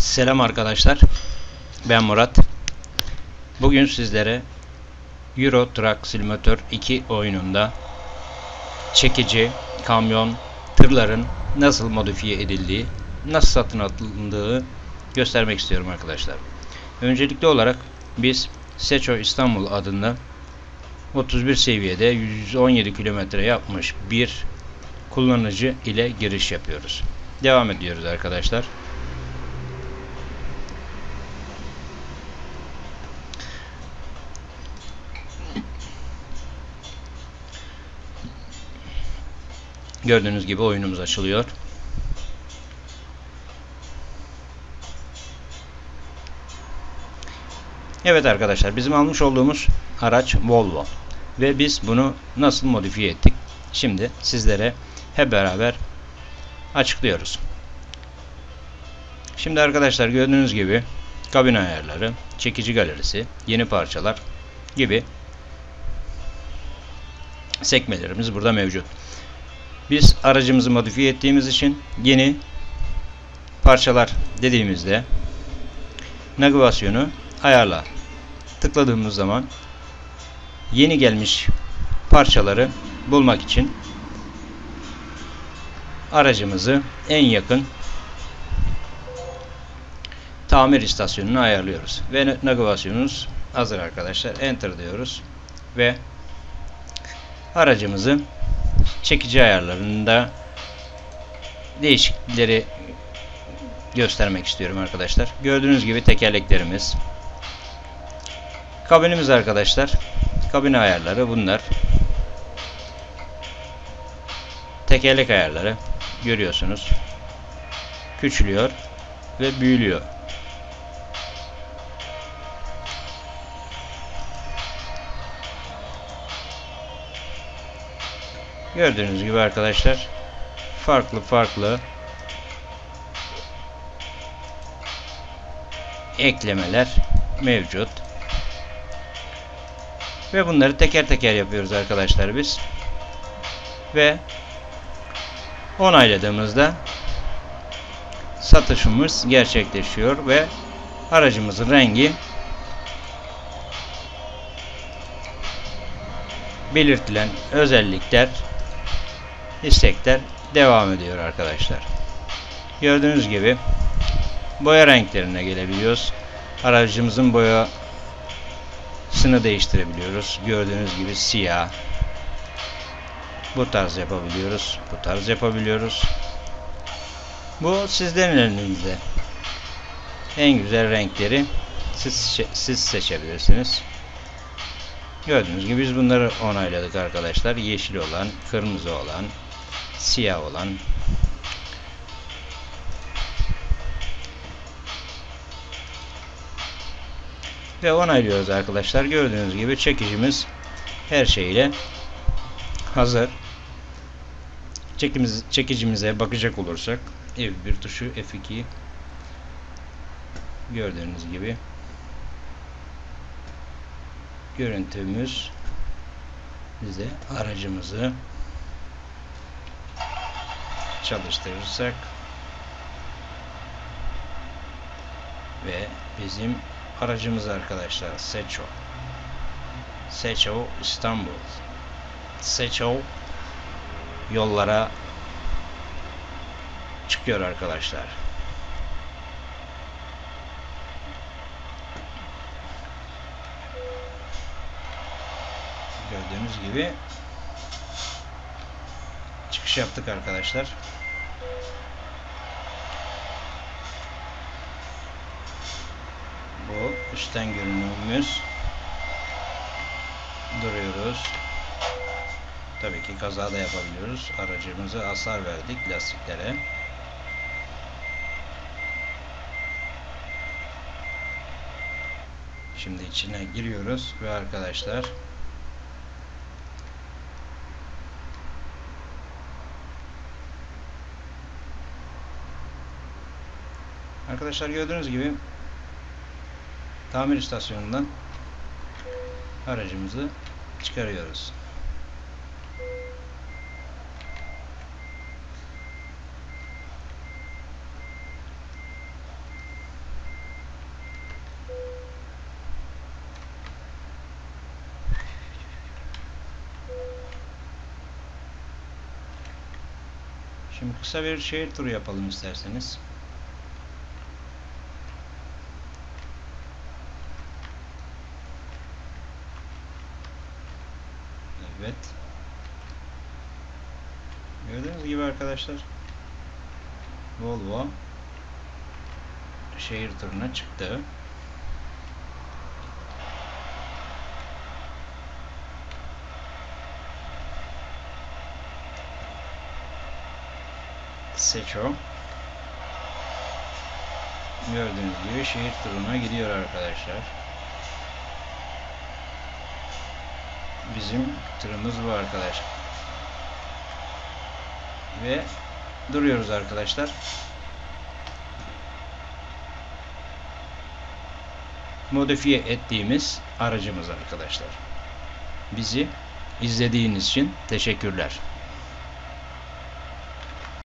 Selam arkadaşlar. Ben Murat. Bugün sizlere Euro Truck Simulator 2 oyununda çekici, kamyon, tırların nasıl modifiye edildiği, nasıl satın alındığı göstermek istiyorum arkadaşlar. Öncelikli olarak biz Seço İstanbul adında 31 seviyede 117 kilometre yapmış bir kullanıcı ile giriş yapıyoruz. Devam ediyoruz arkadaşlar. Gördüğünüz gibi oyunumuz açılıyor. Evet arkadaşlar bizim almış olduğumuz araç Volvo ve biz bunu nasıl modifiye ettik? Şimdi sizlere hep beraber açıklıyoruz. Şimdi arkadaşlar gördüğünüz gibi kabin ayarları, çekici galerisi, yeni parçalar gibi sekmelerimiz burada mevcut. Biz aracımızı modifiye ettiğimiz için yeni parçalar dediğimizde navigasyonu ayarla tıkladığımız zaman yeni gelmiş parçaları bulmak için aracımızı en yakın tamir istasyonunu ayarlıyoruz. Ve navigasyonumuz hazır arkadaşlar. Enter diyoruz. Ve aracımızı çekici ayarlarında değişiklikleri göstermek istiyorum arkadaşlar. Gördüğünüz gibi tekerleklerimiz. Kabinimiz arkadaşlar. Kabin ayarları bunlar. Tekerlek ayarları görüyorsunuz. Küçülüyor ve büyülüyor. Gördüğünüz gibi arkadaşlar farklı farklı eklemeler mevcut. Ve bunları teker teker yapıyoruz arkadaşlar biz. Ve onayladığımızda satışımız gerçekleşiyor ve aracımızın rengi belirtilen özellikler istekler devam ediyor arkadaşlar. Gördüğünüz gibi boya renklerine gelebiliyoruz. Aracımızın boyasını değiştirebiliyoruz. Gördüğünüz gibi siyah. Bu tarz yapabiliyoruz. Bu tarz yapabiliyoruz. Bu sizlerin elinizde. En güzel renkleri siz, siz seçebilirsiniz. Gördüğünüz gibi biz bunları onayladık arkadaşlar. Yeşil olan, kırmızı olan, siyah olan ve onaylıyoruz arkadaşlar. Gördüğünüz gibi çekicimiz her şeyle hazır. Çekimiz, çekicimize bakacak olursak F1 tuşu F2 gördüğünüz gibi görüntümüz bize aracımızı çalıştırırsak ve bizim aracımız arkadaşlar Seço Seço İstanbul Seço yollara çıkıyor arkadaşlar. Gördüğünüz gibi çıkış yaptık arkadaşlar. Bu üstten görünümümüz. Duruyoruz. Tabii ki kaza da yapabiliyoruz. Aracımızı hasar verdik lastiklere. Şimdi içine giriyoruz ve arkadaşlar Arkadaşlar gördüğünüz gibi tamir istasyonundan aracımızı çıkarıyoruz. Şimdi kısa bir şehir turu yapalım isterseniz. Evet. Gördüğünüz gibi arkadaşlar Volvo şehir turuna çıktı. Seço Gördüğünüz gibi şehir turuna gidiyor arkadaşlar. Bizim turumuz bu arkadaşlar. Ve duruyoruz arkadaşlar. Modifiye ettiğimiz aracımız arkadaşlar. Bizi izlediğiniz için teşekkürler.